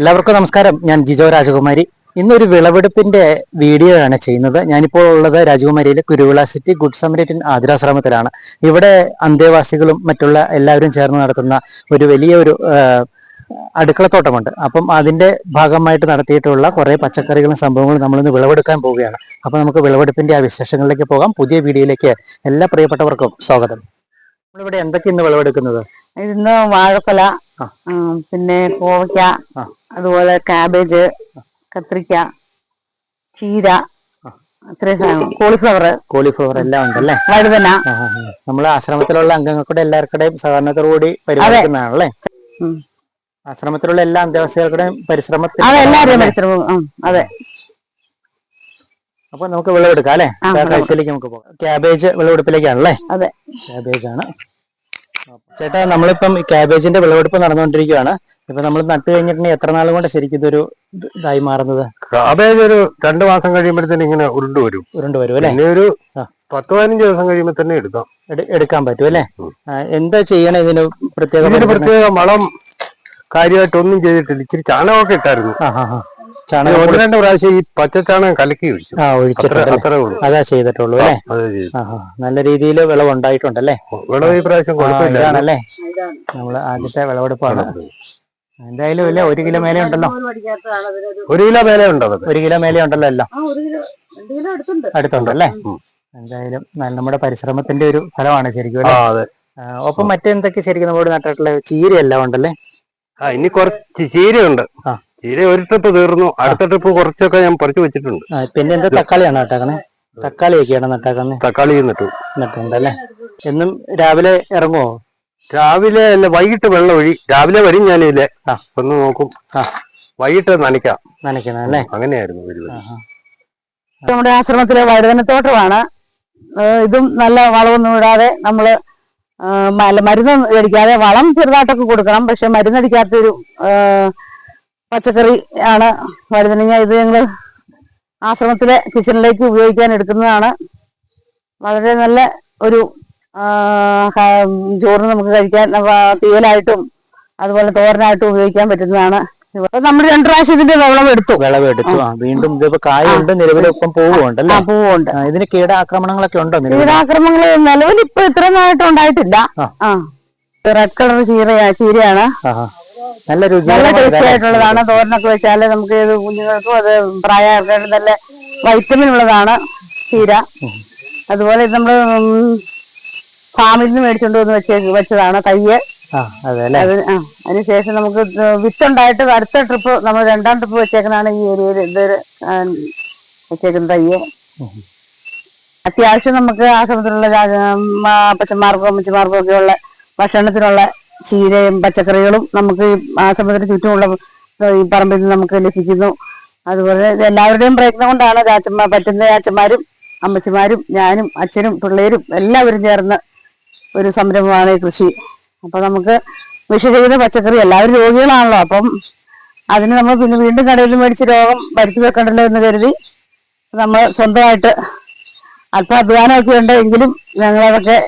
എല്ലാവർക്കും നമസ്കാരം. ഞാൻ ജിജോ രാജകുമാരി. ഇന്നൊരു വിളവെടുപ്പിന്റെ വീഡിയോ ആണ് ചെയ്യുന്നത്. ഞാനിപ്പോൾ ഉള്ളത് രാജകുമാരിയിലെ കുരുവിള സിറ്റി ഗുഡ് സമരറ്റിൻ ആതിരാശ്രമത്തിലാണ്. ഇവിടെ അന്തേവാസികളും മറ്റുള്ള എല്ലാവരും ചേർന്ന് നടത്തുന്ന ഒരു വലിയ ഒരു അടുക്കളത്തോട്ടമുണ്ട്. അപ്പം അതിന്റെ ഭാഗമായിട്ട് നടത്തിയിട്ടുള്ള കുറെ പച്ചക്കറികളും സംഭവങ്ങളും നമ്മളിന്ന് വിളവെടുക്കാൻ പോവുകയാണ്. അപ്പൊ നമുക്ക് വിളവെടുപ്പിന്റെ ആ വിശേഷങ്ങളിലേക്ക് പോകാം. പുതിയ വീഡിയോയിലേക്ക് എല്ലാ പ്രിയപ്പെട്ടവർക്കും സ്വാഗതം. നമ്മളിവിടെ എന്തൊക്കെ ഇന്ന് വിളവെടുക്കുന്നത് ഇന്ന് വാഴക്കൊല പിന്നെ കോവയ്ക്ക അതുപോലെ കാബേജ് കത്രിക്ക ചീര കോളിഫ്ലവർ കോളിഫ്ലവർ എല്ലാം ഉണ്ടല്ലേ? വഴുതന. നമ്മൾ ആശ്രമത്തിലുള്ള അംഗങ്ങൾക്കൂടെ എല്ലാവർക്കുടെയും സഹകരണത്തോടുകൂടി പരിപാലിക്കുന്നതാണല്ലേ. ആശ്രമത്തിലുള്ള എല്ലാ അന്തേവാസികളുടെയും പരിശ്രമത്തിൽ അതെ എല്ലാവരുടെയും പരിശ്രമം. അതെ. അപ്പൊ നമുക്ക് വിളവെടുക്കാം അല്ലെ? കാഴ്ചയിലേക്ക് നമുക്ക് പോകാം. ക്യാബേജ് വിളവെടുപ്പിലേക്കാണല്ലേ അതെ. ക്യാബേജ് ആണ് ചേട്ടാ നമ്മളിപ്പം ക്യാബേജിന്റെ വിളവെടുപ്പ് നടന്നുകൊണ്ടിരിക്കുകയാണ്. ഇപ്പൊ നമ്മൾ നട്ട് കഴിഞ്ഞിട്ടുണ്ടെങ്കിൽ എത്ര നാൾ കൊണ്ട് ശരിക്കും ഇതൊരു ഇതായി മാറുന്നത്? ക്യാബേജ് ഒരു രണ്ടു മാസം കഴിയുമ്പോഴത്തേന് ഇങ്ങനെ ഉരുണ്ട് വരും. ഉരുണ്ട് വരും അല്ലെ? പിന്നെ ഒരു. പത്ത് പതിനഞ്ച് ദിവസം കഴിയുമ്പോ തന്നെ എടുക്കാം. എടുക്കാൻ പറ്റും അല്ലെ? എന്താ ചെയ്യണം ഇതിന് പ്രത്യേക? പ്രത്യേക വളം കാര്യമായിട്ടൊന്നും ചെയ്തിട്ടില്ല. ഇച്ചിരി ചാണകമൊക്കെ ഇട്ടായിരുന്നു. ഒന്ന് രണ്ട് പ്രാവശ്യം ഈ പച്ചച്ചാണകം കലക്കി ഒഴിച്ചു ആ ഒഴിച്ചിട്ടുണ്ട് ഉള്ളൂ. അതാ ചെയ്തിട്ടുള്ളൂ അല്ലേ? അത് ചെയ്തു. ആ ആ നല്ല രീതിയിൽ വിളവുണ്ടായിട്ടുണ്ടല്ലേ? വിളവ് ഈ പ്രാവശ്യം ഇതാണല്ലേ? നമ്മൾ ആദ്യത്തെ വിളവെടുപ്പാണ്. എന്തായാലും ഇല്ല ഒരു കിലോ മേലെ ഉണ്ടല്ലോ? ഒരു കിലോ മേലെ ഉണ്ടോ ഒരു കിലോ മേലെ ഉണ്ടല്ലോ എല്ലാം. അടുത്തുണ്ട്. അടുത്തുണ്ടല്ലേ. എന്തായാലും നമ്മുടെ പരിശ്രമത്തിന്റെ ഒരു ഫലമാണ് ശരിക്കും അല്ലേ? അതെ. ആ, ഒപ്പം മറ്റെന്തൊക്കെ ശരിക്കും നമ്മുടെ നട്ടിട്ടുള്ള ചീര എല്ലാം ഉണ്ടല്ലേ? ആ ഇനി കുറച്ച് ചീരയുണ്ട്. ആ. ചീര ഒരു ട്രിപ്പ് തീർന്നു. അടുത്ത ട്രിപ്പ് കുറച്ചൊക്കെ ഞാൻ പറിച്ചു വെച്ചിട്ടുണ്ട്. പിന്നെ എന്താ തക്കാളിയാണ് നട്ടാക്കണേ? തക്കാളിയൊക്കെയാണ് നട്ടാക്കുന്നത് തക്കാളി നട്ടു. നട്ടുണ്ടല്ലേ? എന്നും രാവിലെ ഇറങ്ങുമോ രാവിലെ അല്ല വൈകിട്ട് വെള്ളം ഒഴി. രാവിലെ വരും ഞാനില്ലേ. ഒന്ന് നോക്കും. വൈകിട്ട് നനയ്ക്കാം. നനയ്ക്കണം അല്ലേ? അങ്ങനെയായിരുന്നു. നമ്മുടെ ആശ്രമത്തിലെ വഴുതനത്തോട്ടമാണ് ഇതും നല്ല വളമൊന്നും ഇടാതെ നമ്മൾ മരുന്ന് അടിക്കാതെ വളം ചെറുതായിട്ടൊക്കെ കൊടുക്കണം. പക്ഷെ മരുന്നടിക്കാത്തൊരു പച്ചക്കറി ആണ് വഴുതനങ്ങ. ഇത് ഞങ്ങൾ ആശ്രമത്തിലെ കിച്ചണിലേക്ക് ഉപയോഗിക്കാൻ എടുക്കുന്നതാണ്. വളരെ നല്ല ഒരു ചോറിന് നമുക്ക് കഴിക്കാൻ തീയലായിട്ടും അതുപോലെ തോരനായിട്ടും ഉപയോഗിക്കാൻ പറ്റുന്നതാണ്. നമ്മൾ രണ്ടു പ്രാവശ്യം ഇതിന്റെ വെള്ളം എടുത്തു. വിളവെടുത്തു എടുത്തു. വീണ്ടും ഇതിപ്പോ കായുണ്ട് നിലവിലെ ഒപ്പം പോവുണ്ട്. പൂവുണ്ട് ഇതിന് കീടാക്രമണങ്ങളൊക്കെ ഉണ്ടോ കീടാക്രമങ്ങൾ കീടാക്രമണങ്ങൾ നിലവിൽ ഇപ്പൊ ഇത്രനായിട്ട് ഉണ്ടായിട്ടില്ല. ആ. ആ. റെഡ് കളർ ചീരയാ ചീരയാണ്. നല്ല നല്ല ടേസ്റ്റി. ആയിട്ടുള്ളതാണ് തോരനൊക്കെ വെച്ചാൽ നമുക്ക് ഇത് കുഞ്ഞുങ്ങൾക്കും അത് പ്രായമാർക്കും നല്ല വൈറ്റമിൻ ഉള്ളതാണ് ചീര. അതുപോലെ ഇത് നമ്മൾ ഉം, ഫാമിൽ നിന്ന് മേടിച്ചോണ്ട് വന്ന് വെച്ച വെച്ചതാണ് തയ്യ് അതിനുശേഷം നമുക്ക് വിത്തുണ്ടായിട്ട് അടുത്ത ട്രിപ്പ് നമ്മൾ രണ്ടാം ട്രിപ്പ് വെച്ചേക്കുന്നതാണ് ഈ ഏരിയയിൽ ഇതൊരു വെച്ചേക്കുന്ന തയ്യ് അത്യാവശ്യം നമുക്ക് ആശ്രമത്തിലുള്ള അപ്പച്ചന്മാർക്കും അമ്മച്ചമാർക്കും ഒക്കെയുള്ള ഭക്ഷണത്തിനുള്ള ചീരയും പച്ചക്കറികളും നമുക്ക് ആ ആശ്രമത്തിന് ചുറ്റുമുള്ള ഈ പറമ്പിൽ നിന്ന് നമുക്ക് ലഭിക്കുന്നു. അതുപോലെ എല്ലാവരുടെയും പ്രയത്നം കൊണ്ടാണ് ചാച്ചന്മാർ പറ്റുന്ന ചാച്ചന്മാരും അമ്മച്ചിമാരും ഞാനും അച്ഛനും പിള്ളേരും എല്ലാവരും ചേർന്ന് ഒരു സംരംഭമാണ് കൃഷി. അപ്പൊ നമുക്ക് കൃഷി ചെയ്യുന്ന പച്ചക്കറി എല്ലാവരും രോഗികളാണല്ലോ. അപ്പം അതിന് നമ്മൾ പിന്നെ വീണ്ടും കടയിൽ മേടിച്ച് രോഗം വരുത്തി വെക്കണ്ടല്ലോ എന്ന് കരുതി നമ്മൾ സ്വന്തമായിട്ട് അല്പം അധ്വാനമൊക്കെ ഉണ്ട് എങ്കിലും ഞങ്ങളതൊക്കെ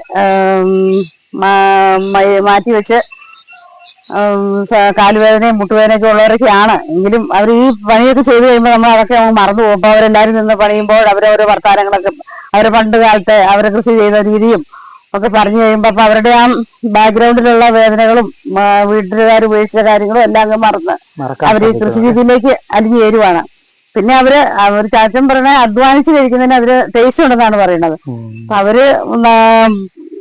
മാറ്റി വെച്ച് കാലുവേദനയും മുട്ടുവേദനയൊക്കെ ഉള്ളവരൊക്കെയാണ്. എങ്കിലും അവർ ഈ പണിയൊക്കെ ചെയ്തു കഴിയുമ്പോൾ നമ്മൾ അതൊക്കെ മറന്നു പോകും. അപ്പോൾ അവരെല്ലാവരും നിന്ന് പണിയുമ്പോൾ അവരോരോ വർത്താനങ്ങളൊക്കെ അവരെ പണ്ട് കാലത്തെ അവരെ കൃഷി ചെയ്ത രീതിയും ഒക്കെ പറഞ്ഞു കഴിയുമ്പോൾ അപ്പൊ അവരുടെ ആ ബാക്ക്ഗ്രൗണ്ടിലുള്ള വേദനകളും വീട്ടുകാർ ഉപയോഗിച്ച കാര്യങ്ങളും എല്ലാം അങ്ങ് മറന്ന് അവർ ഈ കൃഷി രീതിയിലേക്ക് അലിഞ്ഞു ചേരുവാണ്. പിന്നെ അവർ അവർ ചാച്ചൻ പറഞ്ഞ അധ്വാനിച്ച് കഴിക്കുന്നതിന് അതിന് ടേസ്റ്റ് ഉണ്ടെന്നാണ് പറയുന്നത്. അവർ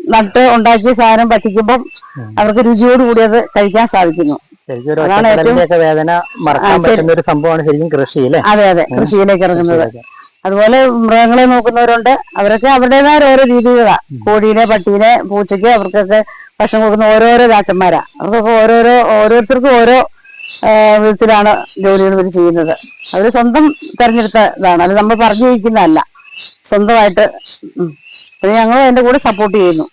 നട്ട് ഉണ്ടാക്കിയ സാധനം പറ്റിക്കുമ്പം അവർക്ക് രുചിയോട് കൂടി അത് കഴിക്കാൻ സാധിക്കുന്നു. വേദന മറക്കാൻ പറ്റുന്ന ഒരു സംഭവമാണ് ശരിക്കും കൃഷി അതെ അതെ. കൃഷിയിലേക്ക് ഇറങ്ങുന്നത്. അതുപോലെ മൃഗങ്ങളെ നോക്കുന്നവരുണ്ട്. അവരൊക്കെ അവരുടേതായ ഓരോ രീതികളാ. കോഴീനെ പട്ടീനെ പൂച്ചയ്ക്ക് അവർക്കൊക്കെ ഭക്ഷണം കൊടുക്കുന്ന ഓരോരോ രാച്ചന്മാരാ അവർക്കൊക്കെ ഓരോരോ ഓരോരുത്തർക്കും ഓരോ വിധത്തിലാണ് ജോലികൾ ഇവർ ചെയ്യുന്നത്. അവർ സ്വന്തം തെരഞ്ഞെടുത്ത ഇതാണ് അത് നമ്മൾ പറഞ്ഞു വയ്ക്കുന്നതല്ല സ്വന്തമായിട്ട്. പിന്നെ ഞങ്ങൾ അതിന്റെ കൂടെ സപ്പോർട്ട് ചെയ്യുന്നു.